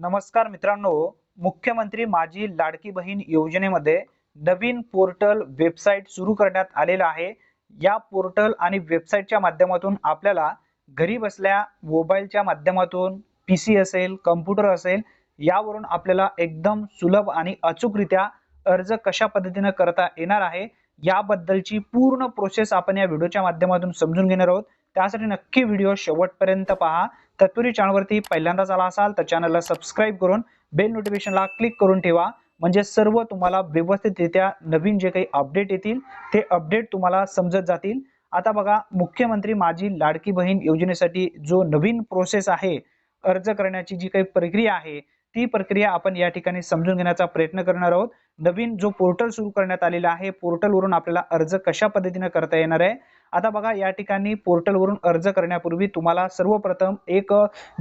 नमस्कार मित्रांनो मुख्यमंत्री माझी लाडकी बहीण योजनेमध्ये नवीन पोर्टल वेबसाईट सुरू करण्यात आलेलं आहे. या पोर्टल आणि वेबसाईटच्या माध्यमातून आपल्याला घरी बसल्या मोबाईलच्या माध्यमातून पी सी असेल कम्प्युटर असेल यावरून आपल्याला एकदम सुलभ आणि अचूकरित्या अर्ज कशा पद्धतीनं करता येणार आहे याबद्दलची पूर्ण प्रोसेस आपण या व्हिडिओच्या माध्यमातून समजून घेणार आहोत. त्यासाठी नक्की व्हिडिओ शेवटपर्यंत पहा. तत्पुरी चॅनलवरती पहिल्यांदाच आला असाल तर चॅनलला सबस्क्राईब करून बेल नोटिफिकेशनला क्लिक करून ठेवा. म्हणजे सर्व तुम्हाला व्यवस्थितरित्या नवीन जे काही अपडेट येतील ते अपडेट तुम्हाला समजत जातील. आता बघा मुख्यमंत्री माझी लाडकी बहीण योजनेसाठी जो नवीन प्रोसेस आहे अर्ज करण्याची जी काही प्रक्रिया आहे ती प्रक्रिया आपण या ठिकाणी समजून घेण्याचा प्रयत्न करणार आहोत. नवीन जो पोर्टल सुरू करण्यात आलेला आहे पोर्टलवरून आपल्याला अर्ज कशा पद्धतीने करता येणार आहे आता बघा या ठिकाणी पोर्टलवरून अर्ज करण्यापूर्वी तुम्हाला सर्वप्रथम एक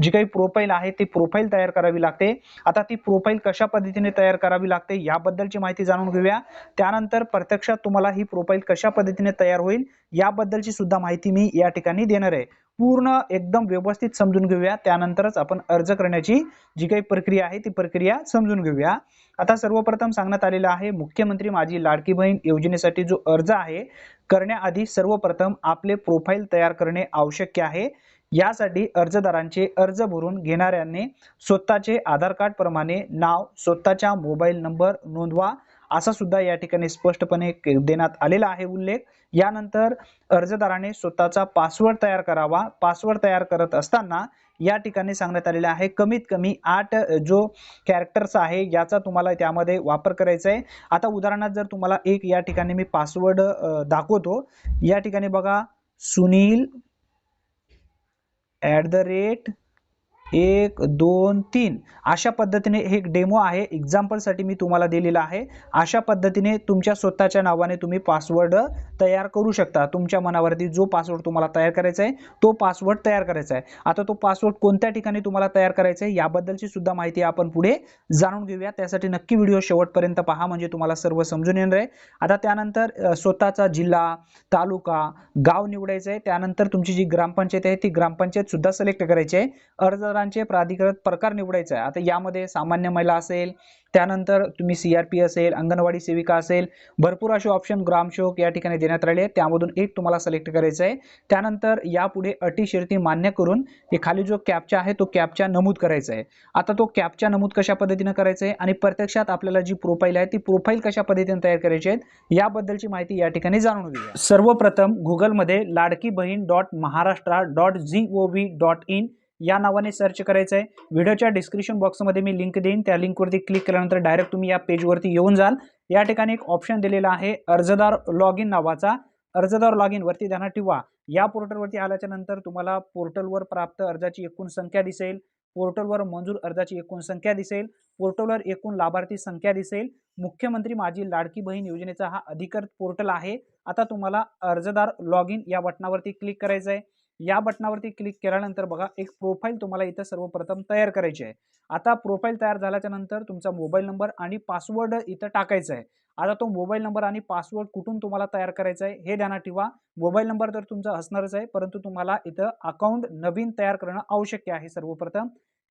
जी काही प्रोफाईल आहे ती प्रोफाईल तयार करावी लागते. आता ती प्रोफाईल कशा पद्धतीने तयार करावी लागते याबद्दलची माहिती जाणून घेऊया. त्यानंतर प्रत्यक्षात तुम्हाला ही प्रोफाईल कशा पद्धतीने तयार होईल याबद्दलची सुद्धा माहिती मी या ठिकाणी देणार आहे. पूर्ण एकदम व्यवस्थित समजून घेऊया. त्यानंतरच आपण अर्ज करण्याची जी काही प्रक्रिया आहे ती प्रक्रिया समजून घेऊया. आता सर्वप्रथम सांगण्यात आलेलं आहे मुख्यमंत्री माझी लाडकी बहीण योजनेसाठी जो अर्ज आहे करण्याआधी सर्वप्रथम आपले प्रोफाईल तयार करणे आवश्यक आहे. यासाठी अर्जदारांचे अर्ज भरून घेणाऱ्यांनी स्वतःचे आधार कार्ड प्रमाणे नाव स्वतःचा मोबाईल नंबर नोंदवा. असा सुद्धा या ठिकाणी स्पष्टपणे देण्यात आलेला आहे उल्लेख. यानंतर अर्जदाराने स्वतःचा पासवर्ड तयार करावा. पासवर्ड तयार करत असताना या ठिकाणी सांगण्यात आलेलं आहे कमीत कमी आठ जो कॅरेक्टर्स आहे याचा तुम्हाला त्यामध्ये वापर करायचा आहे आता उदाहरणार्थ जर तुम्हाला एक या ठिकाणी मी पासवर्ड दाखवतो. या ठिकाणी बघा सुनील ॲट द रेट एक दोन तीन. अशा पद्धतीने हे एक डेमो आहे. एक्झाम्पलसाठी मी तुम्हाला दिलेला आहे. अशा पद्धतीने तुमच्या स्वतःच्या नावाने तुम्ही पासवर्ड तयार करू शकता. तुमच्या मनावरती जो पासवर्ड तुम्हाला तयार करायचा आहे तो पासवर्ड तयार करायचा आहे. आता तो पासवर्ड कोणत्या ठिकाणी तुम्हाला तयार करायचा आहे याबद्दलची सुद्धा माहिती आपण पुढे जाणून घेऊया. त्यासाठी नक्की व्हिडिओ शेवटपर्यंत पहा. म्हणजे तुम्हाला सर्व समजून येणार आहे. आता त्यानंतर स्वतःचा जिल्हा तालुका गाव निवडायचं आहे. त्यानंतर तुमची जी ग्रामपंचायत आहे ती ग्रामपंचायत सुद्धा सिलेक्ट करायची आहे. अर्ज विभागांचे प्राधिकृत प्रकार निवडायचा आहे. आता यामध्ये सामान्य महिला असेल त्यानंतर तुम्ही सी आर पी असेल अंगणवाडी सेविका असेल भरपूर असे ऑप्शन ग्रामसेवक या ठिकाणी देण्यात आले आहेत. त्यामधून एक तुम्हाला सिलेक्ट करायचं आहे. त्यानंतर यापुढे अटी शिर्ती मान्य करून हे खाली जो कॅपचा आहे तो कॅपचा नमूद करायचा आहे. आता तो कॅपचा नमूद कशा पद्धतीने करायचा आहे आणि प्रत्यक्षात आपल्याला जी प्रोफाईल आहे ती प्रोफाईल कशा पद्धतीने तयार करायची आहेत याबद्दलची माहिती या ठिकाणी जाणून घेऊया. सर्वप्रथम गुगलमध्ये Ladki Bahin dot Maharashtra dot G O V dot in या नावाने सर्च करायचं आहे व्हिडिओच्या डिस्क्रिप्शन बॉक्समध्ये मी लिंक देईन. त्या लिंकवरती क्लिक केल्यानंतर डायरेक्ट तुम्ही या पेजवरती येऊन जाल. या ठिकाणी एक ऑप्शन दिलेला आहे अर्जदार लॉग इन नावाचा. अर्जदार लॉग इनवरती ध्यानात ठेवा. या पोर्टलवरती आल्याच्यानंतर तुम्हाला पोर्टलवर प्राप्त अर्जाची एकूण संख्या दिसेल. पोर्टलवर मंजूर अर्जाची एकूण संख्या दिसेल. पोर्टलवर एकूण लाभार्थी संख्या दिसेल. मुख्यमंत्री माझी लाडकी बहीण योजनेचा हा अधिकृत पोर्टल आहे. आता तुम्हाला अर्जदार लॉग इन या बटनावरती क्लिक करायचं आहे या बटनावरती क्लिक केल्यानंतर बघा एक प्रोफाईल तुम्हाला इथं सर्वप्रथम तयार करायची आहे. आता प्रोफाईल तयार झाल्याच्यानंतर तुमचा मोबाईल नंबर आणि पासवर्ड इथं टाकायचा आहे. आता तो मोबाईल नंबर आणि पासवर्ड कुठून तुम्हाला तयार करायचा आहे हे ध्यानात ठेवा. मोबाईल नंबर तर तुमचा असणारच आहे परंतु तुम्हाला इथं अकाउंट नवीन तयार करणं आवश्यक आहे सर्वप्रथम.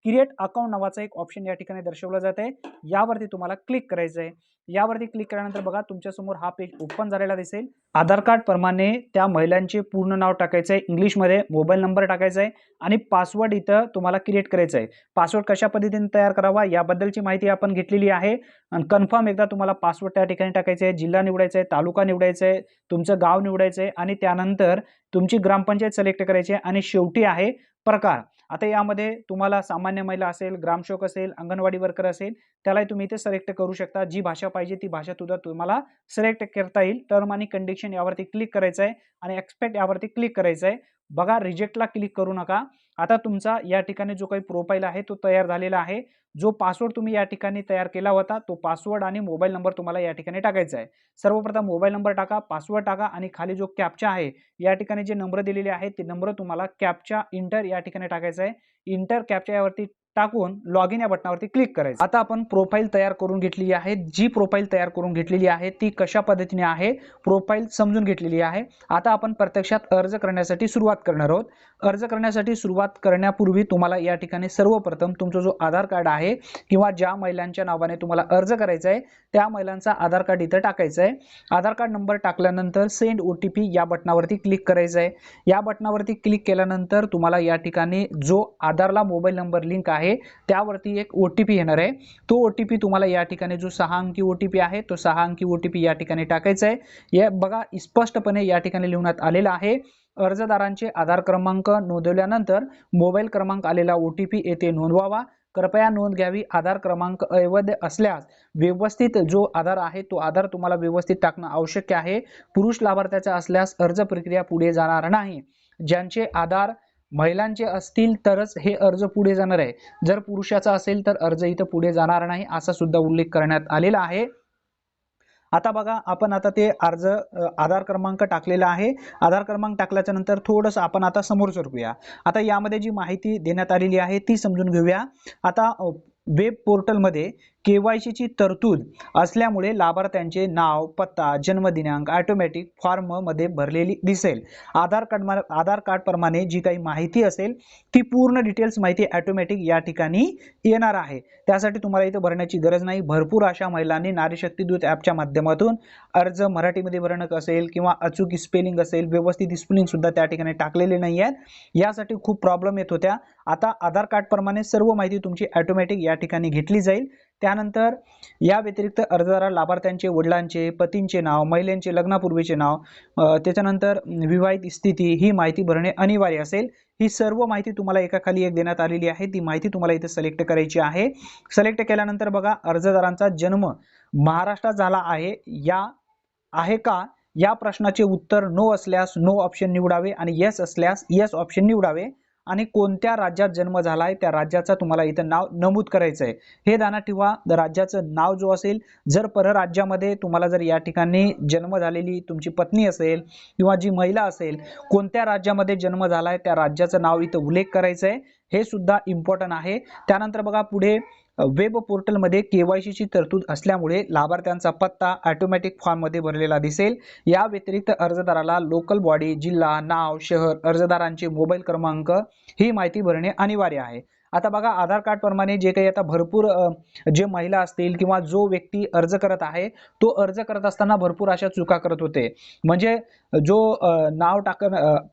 क्रिएट अकाउंट नावाचा एक ऑप्शन या ठिकाणी दर्शवलं जात आहे. यावरती तुम्हाला क्लिक करायचं आहे यावरती क्लिक केल्यानंतर बघा तुमच्यासमोर हा पेज ओपन झालेला दिसेल. आधार कार्ड प्रमाणे त्या महिलांचे पूर्ण नाव टाकायचं आहे इंग्लिशमध्ये मोबाईल नंबर टाकायचा आहे आणि पासवर्ड इथं तुम्हाला क्रिएट करायचं आहे पासवर्ड कशा पद्धतीने तयार करावा याबद्दलची माहिती आपण घेतलेली आहे. आणि कन्फर्म एकदा तुम्हाला पासवर्ड त्या ठिकाणी टाकायचं आहे जिल्हा निवडायचा आहे तालुका निवडायचा आहे तुमचं गाव निवडायचं आहे आणि त्यानंतर तुमची ग्रामपंचायत सिलेक्ट करायची आहे. आणि शेवटी आहे प्रकार. आता यामध्ये तुम्हाला सामान्य महिला असेल ग्रामसेवक असेल अंगणवाडी वर्कर असेल त्यालाही तुम्ही इथे सिलेक्ट करू शकता. जी भाषा पाहिजे ती भाषा सुद्धा तुम्हाला सिलेक्ट करता येईल. टर्म आणि कंडिशन यावरती क्लिक करायचं आहे आणि एक्सपेक्ट यावरती क्लिक करायचं आहे बघा रिजेक्टला क्लिक करू नका. आता तुमचा या ठिकाणी जो काही प्रोफाईल आहे तो तयार झालेला आहे. जो पासवर्ड तुम्ही या ठिकाणी तयार केला होता तो पासवर्ड आणि मोबाईल नंबर तुम्हाला या ठिकाणी टाकायचा आहे. सर्वप्रथम मोबाईल नंबर टाका पासवर्ड टाका आणि खाली जो कॅपचा आहे या ठिकाणी जे नंबर दिलेले आहेत ते नंबर तुम्हाला कॅपच्या इंटर या ठिकाणी टाकायचा आहे. इंटर कॅपच्या यावरती टाकून लॉग इन या बटनावरती क्लिक करायचं. आता आपण प्रोफाईल तयार करून घेतलेली आहे. जी प्रोफाईल तयार करून घेतलेली आहे ती कशा पद्धतीने आहे प्रोफाईल समजून घेतलेली आहे. आता आपण प्रत्यक्षात अर्ज करण्यासाठी सुरुवात करणार आहोत. अर्ज करण्यासाठी सुरुवात करण्यापूर्वी तुम्हाला या ठिकाणी सर्वप्रथम तुमचा जो आधार कार्ड आहे किंवा ज्या महिलांच्या नावाने तुम्हाला अर्ज करायचा आहे त्या महिलांचा आधार कार्ड इथं टाकायचं आहे. आधार कार्ड नंबर टाकल्यानंतर सेंड ओ टी पी या बटनावरती क्लिक करायचं आहे. या बटनावरती क्लिक केल्यानंतर तुम्हाला या ठिकाणी जो आधारला मोबाईल नंबर लिंक आहे त्यावरती एक ओ टी पी येणार आहे. तो ओ टी पी तुम्हाला या ठिकाणी जो सहा अंकी ओ टी पी आहे तो सहा अंकी ओ टी पी या ठिकाणी टाकायचा आहे. या बघा स्पष्टपणे या ठिकाणी लिहण्यात आलेला आहे. अर्जदारांचे आधार क्रमांक नोंदवल्यानंतर मोबाईल क्रमांक आलेला ओ टी पी येथे नोंदवावा. कृपया नोंद घ्यावी. आधार क्रमांक अवैध असल्यास व्यवस्थित जो आधार आहे तो आधार तुम्हाला व्यवस्थित टाकणं आवश्यक आहे. पुरुष लाभार्थ्याचा असल्यास अर्ज प्रक्रिया पुढे जाणार नाही. ज्यांचे आधार महिलांचे असतील तरच हे अर्ज पुढे जाणार आहे. जर पुरुषाचा असेल तर अर्ज इथं पुढे जाणार नाही असा सुद्धा उल्लेख करण्यात आलेला आहे. आता बघा आपण आता ते अर्ज आधार क्रमांक टाकलेला आहे. आधार क्रमांक टाकल्याच्या नंतर थोडंसं आपण आता समोर सरकूया आता यामध्ये जी माहिती देण्यात आलेली आहे ती समजून घेऊया. आता वेब पोर्टलमध्ये केवायसीची तरतूद असल्यामुळे लाभार्थ्यांचे नाव पत्ता जन्मदिनांक ऑटोमॅटिक फॉर्ममध्ये भरलेली दिसेल. आधार कार्ड आधार कार्डप्रमाणे जी काही माहिती असेल ती पूर्ण डिटेल्स माहिती ऑटोमॅटिक या ठिकाणी येणार आहे. त्यासाठी तुम्हाला इथं भरण्याची गरज नाही. भरपूर अशा महिलांनी नारी शक्ती दूत ॲपच्या माध्यमातून अर्ज मराठीमध्ये भरणं असेल किंवा अचूक स्पेलिंग असेल व्यवस्थित स्पेलिंगसुद्धा त्या ठिकाणी टाकलेले नाही आहेत. यासाठी खूप प्रॉब्लेम येत होत्या. आता आधार कार्डप्रमाणे सर्व माहिती तुमची ऑटोमॅटिक या ठिकाणी घेतली जाईल. त्यानंतर या व्यतिरिक्त अर्जदारा लाभार्थ्यांचे वडिलांचे पतींचे नाव महिलांचे लग्नापूर्वीचे नाव त्याच्यानंतर विवाहित स्थिती ही माहिती भरणे अनिवार्य असेल. ही सर्व माहिती तुम्हाला एका खाली एक देण्यात आलेली आहे. ती माहिती तुम्हाला इथे सिलेक्ट करायची आहे. सिलेक्ट केल्यानंतर बघा अर्जदारांचा जन्म महाराष्ट्रात झाला आहे. या आहे का? या प्रश्नाचे उत्तर नो असल्यास नो ऑप्शन निवडावे आणि येस असल्यास येस ऑप्शन निवडावे. आणि कोणत्या राज्यात जन्म झाला आहे त्या राज्याचं तुम्हाला इथं नाव नमूद करायचं आहे हे दाना ठेवा राज्याचं नाव जो असेल जर परराज्यामध्ये तुम्हाला जर या ठिकाणी जन्म झालेली तुमची पत्नी असेल किंवा जी महिला असेल कोणत्या राज्यामध्ये जन्म झाला आहे त्या राज्याचं नाव इथं उल्लेख करायचं आहे हे सुद्धा इम्पॉर्टंट आहे. त्यानंतर बघा पुढे वेब पोर्टलमध्ये केवायसीची तरतूद असल्यामुळे लाभार्थ्यांचा पत्ता ऑटोमॅटिक फॉर्ममध्ये भरलेला दिसेल. या व्यतिरिक्त अर्जदाराला लोकल बॉडी जिल्हा नाव शहर अर्जदारांचे मोबाईल क्रमांक ही माहिती भरणे अनिवार्य आहे. आता बघा आधार कार्ड प्रमाणे जे काही आता भरपूर जे महिला असतील किंवा जो व्यक्ती अर्ज करत आहे तो अर्ज करत असताना भरपूर अशा चुका करत होते. म्हणजे जो नाव टाक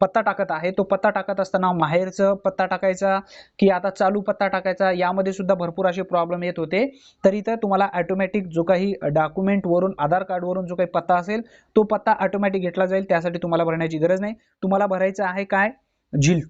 पत्ता टाकत आहे तो पत्ता टाकत असताना माहेरचं पत्ता टाकायचा की आता चालू पत्ता टाकायचा यामध्ये सुद्धा भरपूर असे प्रॉब्लेम येत होते. तर इथं तुम्हाला ऑटोमॅटिक जो काही डॉक्युमेंटवरून आधार कार्डवरून जो काही पत्ता असेल तो पत्ता ऑटोमॅटिक घेतला जाईल. त्यासाठी तुम्हाला भरण्याची गरज नाही. तुम्हाला भरायचं आहे काय? झिल.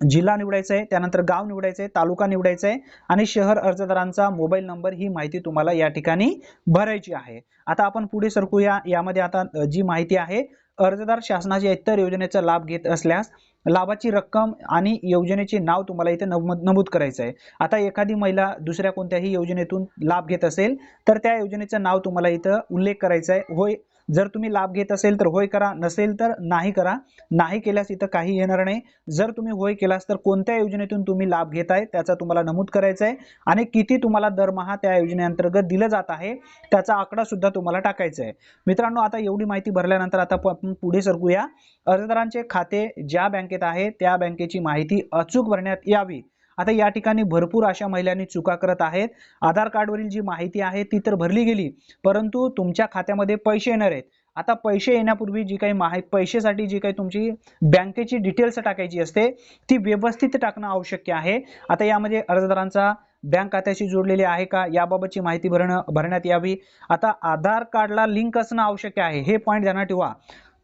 जिल्हा निवडायचा आहे त्यानंतर गाव निवडायचं आहे तालुका निवडायचा आहे आणि शहर अर्जदारांचा मोबाईल नंबर ही माहिती तुम्हाला या ठिकाणी भरायची आहे. आता आपण पुढे सरकूया. यामध्ये आता जी माहिती आहे अर्जदार शासनाच्या इतर योजनेचा लाभ घेत असल्यास लाभाची रक्कम आणि योजनेचे नाव तुम्हाला इथे नमूद नमूद करायचं आहे आता एखादी महिला दुसऱ्या कोणत्याही योजनेतून लाभ घेत असेल तर त्या योजनेचं नाव तुम्हाला इथं उल्लेख करायचा आहे होय जर तुम्ही लाभ घेत असेल तर होय करा नसेल तर नाही करा. नाही केल्यास इथं काही येणार नाही. जर तुम्ही होय केलास तर कोणत्या योजनेतून तुम्ही लाभ घेताय त्याचा तुम्हाला नमूद करायचा आहे आणि किती तुम्हाला दरमहा त्या योजनेअंतर्गत दिलं जात आहे त्याचा आकडा सुद्धा तुम्हाला टाकायचा आहे. मित्रांनो आता एवढी माहिती भरल्यानंतर आता आपण पुढे सरकूया. अर्जदारांचे खाते ज्या बँकेत आहे त्या बँकेची माहिती अचूक भरण्यात यावी. आता या ठिकाणी भरपूर अशा महिलांनी चुका करत आहेत. आधार कार्डवरील जी माहिती आहे ती तर भरली गेली परंतु तुमच्या खात्यामध्ये पैसे येणार आहेत. आता पैसे येण्यापूर्वी जी काही माहिती पैसेसाठी जी काही तुमची बँकेची डिटेल्स टाकायची असते ती व्यवस्थित टाकणं आवश्यक आहे. आता यामध्ये अर्जदारांचा बँक खात्याशी जोडलेली आहे का याबाबतची माहिती भरणं भरण्यात यावी. आता आधार कार्डला लिंक असणं आवश्यक आहे हे पॉईंट ध्यानात ठेवा.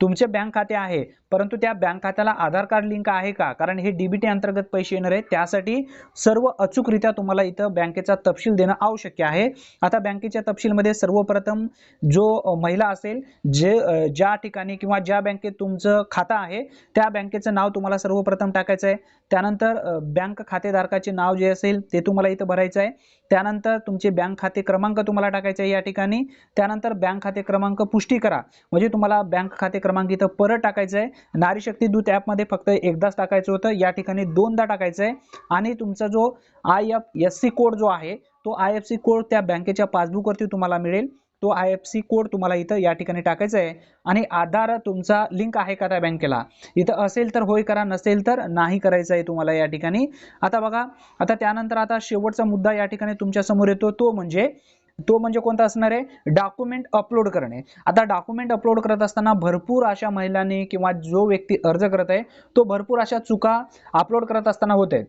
तुमचे बँक खाते आहे परंतु त्या बँक खात्याला आधार कार्ड लिंक आहे का? कारण हे डीबीटी अंतर्गत पैसे येणार आहेत त्यासाठी सर्व अचूकरित्या तुम्हाला इथं बँकेचा तपशील देणं आवश्यक आहे. आता बँकेच्या तपशीलमध्ये सर्वप्रथम जो महिला असेल जे ज्या ठिकाणी किंवा ज्या बँकेत तुमचं खातं आहे त्या बँकेचं नाव तुम्हाला सर्वप्रथम टाकायचं आहे. त्यानंतर बँक खातेधारकाचे नाव जे असेल ते तुम्हाला इथं भरायचं आहे. त्यानंतर तुमचे बँक खाते क्रमांक तुम्हाला टाकायचा आहे या ठिकाणी. त्यानंतर बँक खाते क्रमांक पुष्टी करा. म्हणजे तुम्हाला बँक खाते क्रमांक इथं परत टाकायचा आहे नारी शक्ती दूत ॲपमध्ये फक्त एकदाच टाकायचं होतं. या ठिकाणी दोनदा टाकायचं आहे आणि तुमचा जो I F S C code जो आहे तो आय एफ सी कोड त्या बँकेच्या पासबुकवरती तुम्हाला मिळेल. तो आय एफ सी कोड तुम्हाला इथं या ठिकाणी टाकायचा आहे आणि आधार तुमचा लिंक आहे का त्या बँकेला? इथं असेल तर होय करा नसेल तर नाही करायचं आहे तुम्हाला या ठिकाणी. आता बघा आता त्यानंतर आता शेवटचा मुद्दा या ठिकाणी तुमच्यासमोर येतो. तो म्हणजे तो म्हणजे कोणता असणार आहे? डॉक्युमेंट अपलोड करणे. आता डॉक्युमेंट अपलोड करत असताना भरपूर अशा महिलांनी किंवा जो व्यक्ती अर्ज करत आहे तो भरपूर अशा चुका अपलोड करत असताना होत आहेत.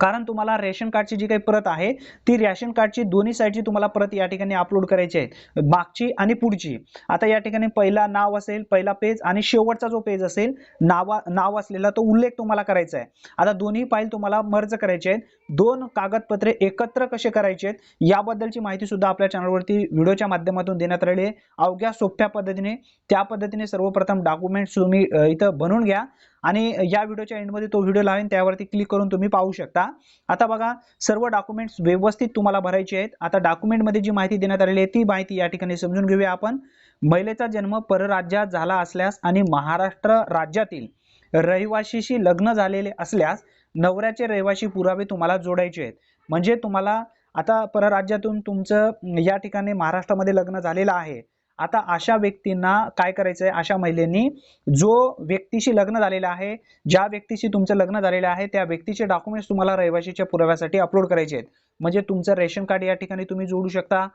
कारण तुम्हाला रेशन कार्डची जी काही प्रत आहे ती रेशन कार्डची दोन्ही साईडची तुम्हाला प्रत या ठिकाणी अपलोड करायची आहे मागची आणि पुढची. आता या ठिकाणी पहिला नाव असेल पहिला पेज आणि शेवटचा जो पेज असेल नावा नाव असलेला तो उल्लेख तुम्हाला करायचा आहे. आता दोन्ही फाईल तुम्हाला मर्ज करायचे आहेत. दोन कागदपत्रे एकत्र कसे करायचे आहेत याबद्दलची माहिती सुद्धा आपल्या चॅनलवरती व्हिडिओच्या माध्यमातून देण्यात आलेली आहे. अवघ्या सोप्या पद्धतीने त्या पद्धतीने सर्वप्रथम डॉक्युमेंट्स तुम्ही इथं बनवून घ्या. आणि या व्हिडिओच्या एंडमध्ये तो व्हिडिओ लावेन त्यावरती क्लिक करून तुम्ही पाहू शकता. आता बघा सर्व डॉक्युमेंट्स व्यवस्थित तुम्हाला भरायचे आहेत. आता डॉक्युमेंटमध्ये जी माहिती देण्यात आलेली आहे ती माहिती या ठिकाणी समजून घेऊया आपण. महिलेचा जन्म परराज्यात झाला असल्यास आणि महाराष्ट्र राज्यातील रहिवाशीशी लग्न झालेले असल्यास नवऱ्याचे रहिवाशी पुरावे तुम्हाला जोडायचे आहेत. म्हणजे तुम्हाला आता परराज्यातून तुमचं या ठिकाणी महाराष्ट्रामध्ये लग्न झालेलं आहे. आता अशा व्यक्तींना काय करायचं आहे अशा महिलेनी जो व्यक्तीशी लग्न झालेलं आहे ज्या व्यक्तीशी तुमचं लग्न झालेलं आहे त्या व्यक्तीचे डॉक्युमेंट्स तुम्हाला रहिवाशीच्या पुराव्यासाठी अपलोड करायचे आहेत. म्हणजे तुमचं रेशन कार्ड या ठिकाणी तुम्ही जोडू शकता.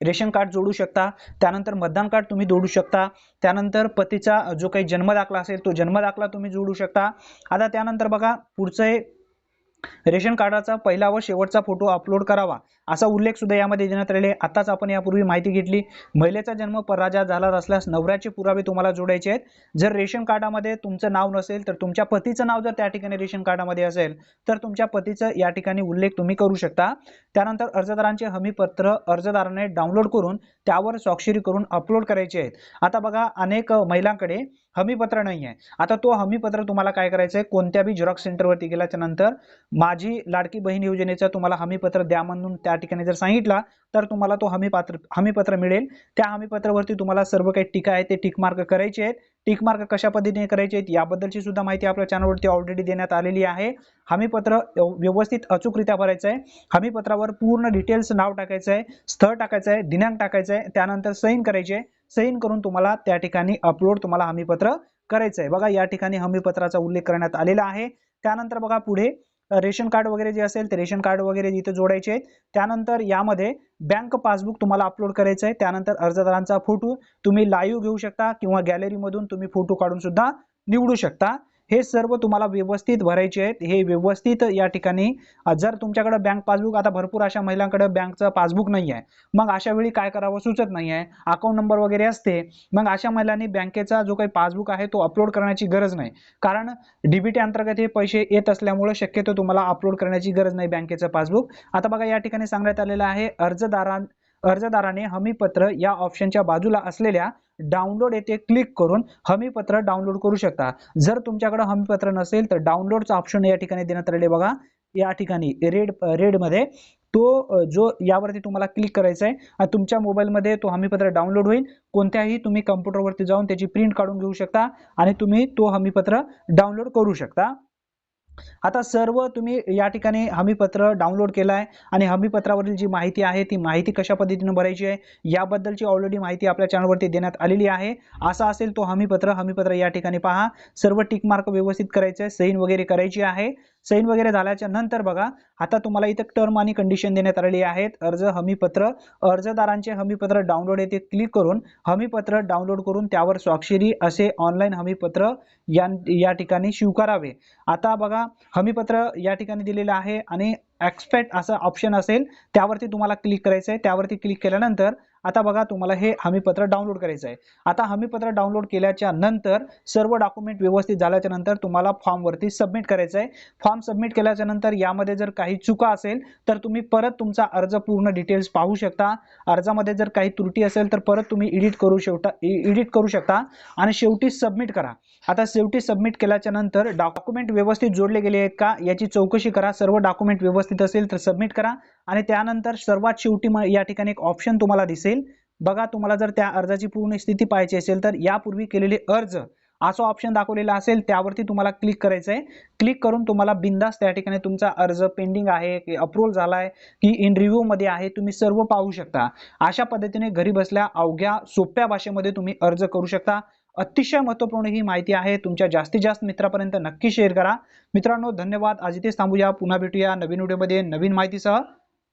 रेशन कार्ड जोडू शकता. त्यानंतर मतदान कार्ड तुम्ही जोडू शकता. त्यानंतर पतीचा जो काही जन्मदाखला असेल तो जन्मदाखला तुम्ही जोडू शकता. आता त्यानंतर बघा पुढचं आहे रेशन कार्डाचा पहिला व शेवटचा फोटो अपलोड करावा असा उल्लेख सुद्धा यामध्ये देण्यात आलेले आहे. आताच आपण यापूर्वी माहिती घेतली. महिलेचा जन्म परराज्यात झाला असल्यास नवऱ्याचे पुरावे तुम्हाला जोडायचे आहेत. जर रेशन कार्डामध्ये तुमचं नाव नसेल तर तुमच्या पतीचं नाव जर त्या ठिकाणी रेशन कार्डामध्ये असेल तर तुमच्या पतीचं या ठिकाणी उल्लेख तुम्ही करू शकता. त्यानंतर अर्जदारांचे हमीपत्र अर्जदाराने डाउनलोड करून त्यावर स्वाक्षरी करून अपलोड करायचे आहेत. आता बघा अनेक महिलांकडे हमीपत्र नाही आहे आता तो हमीपत्र तुम्हाला काय करायचं आहे कोणत्या बी झेरॉक्स सेंटरवरती गेल्याच्यानंतर माझी लाडकी बहीण योजनेचा तुम्हाला हमीपत्र द्या म्हणून त्या ठिकाणी जर सांगितला तर तुम्हाला तो हमीपत्र हमीपत्र मिळेल. त्या हमीपत्रावरती तुम्हाला सर्व काही टीका आहे ते टिकमार्क करायचे आहेत. टिक मार्क कशा पद्धतीने करायचे आहेत याबद्दलची सुद्धा माहिती आपल्या चॅनलवरती ऑलरेडी देण्यात आलेली आहे. हमीपत्र व्यवस्थित अचूकरित्या भरायचं आहे हमीपत्रावर पूर्ण डिटेल्स नाव टाकायचं आहे स्थळ टाकायचं आहे दिनांक टाकायचं आहे त्यानंतर सैन करायचे. सहीन करून तुम्हाला त्या ठिकाणी अपलोड तुम्हाला हमीपत्र करायचं आहे बघा या ठिकाणी हमीपत्राचा उल्लेख करण्यात आलेला आहे. त्यानंतर बघा पुढे रेशन कार्ड वगैरे जे असेल ते रेशन कार्ड वगैरे इथे जोडायचे आहेत. त्यानंतर यामध्ये बँक पासबुक तुम्हाला अपलोड करायचं आहे. त्यानंतर अर्जदारांचा फोटो तुम्ही लाईव्ह घेऊ शकता किंवा गॅलरीमधून तुम्ही फोटो काढून सुद्धा निवडू शकता. हे सर्व तुम्हाला व्यवस्थित भरायचे आहेत. हे व्यवस्थित या ठिकाणी जर तुमच्याकडे बँक पासबुक आता भरपूर अशा महिलांकडे बँकचं पासबुक नाही आहे मग अशा वेळी काय करावं? सुचत नाही आहे अकाउंट नंबर वगैरे असते. मग अशा महिलांनी बँकेचा जो काही पासबुक आहे तो अपलोड करण्याची गरज नाही. कारण डीबीटी अंतर्गत हे पैसे येत असल्यामुळे शक्यतो तुम्हाला अपलोड करण्याची गरज नाही बँकेचं पासबुक आता बघा या ठिकाणी सांगण्यात आलेलं आहे अर्जदारां अर्जदाराने हमीपत्र या ऑप्शनच्या बाजूला असलेल्या डाउनलोड येथे क्लिक करून हमीपत्र डाउनलोड करू शकता. जर तुमच्याकडे हमीपत्र नसेल तर डाउनलोडचा ऑप्शन या ठिकाणी देण्यात आलेले बघा. या ठिकाणी रेड रेडमध्ये तो जो यावरती तुम्हाला क्लिक करायचा आहे आणि तुमच्या मोबाईलमध्ये तो हमीपत्र डाउनलोड होईल. कोणत्याही तुम्ही कम्प्युटरवरती जाऊन त्याची प्रिंट काढून घेऊ शकता आणि तुम्ही तो हमीपत्र डाउनलोड करू शकता. आता सर्व तुम्ही या ठिकाणी हमीपत्र डाउनलोड केलं आहे आणि हमीपत्रावरील जी माहिती आहे ती माहिती कशा पद्धतीने भरायची आहे याबद्दलची ऑलरेडी माहिती आपल्या चॅनलवरती देण्यात आलेली आहे. असा असेल तो हमीपत्र हमीपत्र या ठिकाणी पहा. सर्व टिक मार्क व्यवस्थित करायचं आहे सैन वगैरे करायची आहे. सैन वगैरे झाल्याच्यानंतर बघा आता तुम्हाला इथं टर्म आणि कंडिशन देण्यात आलेली आहेत. अर्ज हमीपत्र. अर्जदारांचे हमीपत्र डाउनलोड येथे क्लिक करून हमीपत्र डाउनलोड करून त्यावर स्वाक्षरी असे ऑनलाईन हमीपत्र या या ठिकाणी स्वीकारावे. आता बघा हमीपत्र या ठिकाणी दिलेलं आहे आणि एक्सपेक्ट असं ऑप्शन असेल त्यावरती तुम्हाला क्लिक करायचं आहे त्यावरती क्लिक केल्यानंतर आता बघा तुम्हाला हे हमीपत्र डाउनलोड करायचं आहे. आता हमीपत्र डाउनलोड केल्याच्यानंतर सर्व डॉक्युमेंट व्यवस्थित झाल्याच्यानंतर तुम्हाला फॉर्मवरती सबमिट करायचं आहे. फॉर्म सबमिट केल्याच्यानंतर यामध्ये जर काही चुका असेल तर तुम्ही परत तुमचा अर्ज पूर्ण डिटेल्स पाहू शकता. अर्जामध्ये जर काही त्रुटी असेल तर परत तुम्ही एडिट करू शकता एडिट करू शकता. आणि शेवटी सबमिट करा. आता शेवटी सबमिट केल्याच्यानंतर डॉक्युमेंट व्यवस्थित जोडले गेले आहेत का याची चौकशी करा. सर्व डॉक्युमेंट व्यवस्थित असेल तर सबमिट करा. आणि त्यानंतर सर्वात शेवटी म- या ठिकाणी एक ऑप्शन तुम्हाला दिसेल. बघा तुम्हाला जर त्या अर्जाची पूर्ण स्थिती पाहायची असेल तर यापूर्वी केलेले अर्ज असं ऑप्शन दाखवलेला असेल त्यावरती तुम्हाला क्लिक करायचं आहे क्लिक करून तुम्हाला बिंदास त्या ठिकाणी तुमचा अर्ज पेंडिंग आहे की अप्रूव्हल झालाय की इन रिव्ह्यूमध्ये आहे तुम्ही सर्व पाहू शकता. अशा पद्धतीने घरी बसल्या अवघ्या सोप्या भाषेमध्ये तुम्ही अर्ज करू शकता. अतिशय महत्त्वपूर्ण ही माहिती आहे. तुमच्या जास्तीत जास्त मित्रापर्यंत नक्की शेअर करा. मित्रांनो धन्यवाद. आज इथेच थांबूया. पुन्हा भेटूया नवीन व्हिडिओमध्ये नवीन माहितीसह.